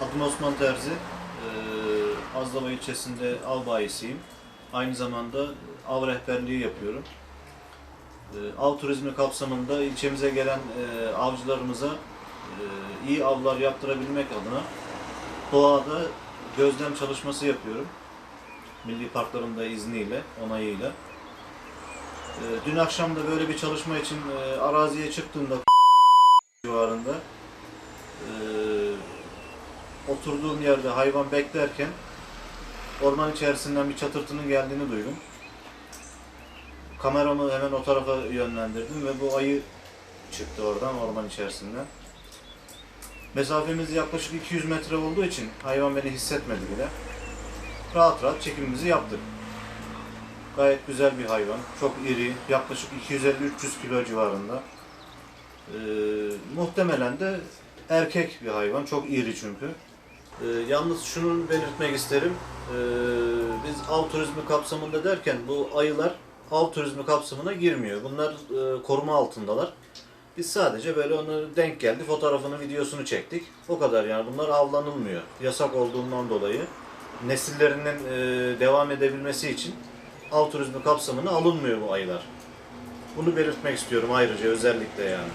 Adım Osman Terzi. Ee, ilçesinde av bayisiyim. Aynı zamanda av rehberliği yapıyorum. Ee, Av turizmi kapsamında ilçemize gelen e, avcılarımıza e, iyi avlar yaptırabilmek adına doğada gözlem çalışması yapıyorum. Milli parkların da izniyle, onayıyla. Ee, Dün akşam da böyle bir çalışma için e, araziye çıktığımda civarında e, oturduğum yerde hayvan beklerken orman içerisinden bir çatırtının geldiğini duydum. Kameramı hemen o tarafa yönlendirdim ve bu ayı çıktı oradan orman içerisinden. Mesafemiz yaklaşık 200 metre olduğu için hayvan beni hissetmedi bile. Rahat rahat çekimimizi yaptık. Gayet güzel bir hayvan. Çok iri. Yaklaşık 250-300 kilo civarında. Ee, muhtemelen de erkek bir hayvan. Çok iri çünkü. Ee, yalnız şunu belirtmek isterim. Ee, biz av turizmi kapsamında derken bu ayılar av turizmi kapsamına girmiyor. Bunlar e, koruma altındalar. Biz sadece böyle onu denk geldi, fotoğrafını, videosunu çektik. O kadar yani bunlar avlanılmıyor. Yasak olduğundan dolayı nesillerinin e, devam edebilmesi için av turizmi kapsamına alınmıyor bu ayılar. Bunu belirtmek istiyorum ayrıca özellikle yani.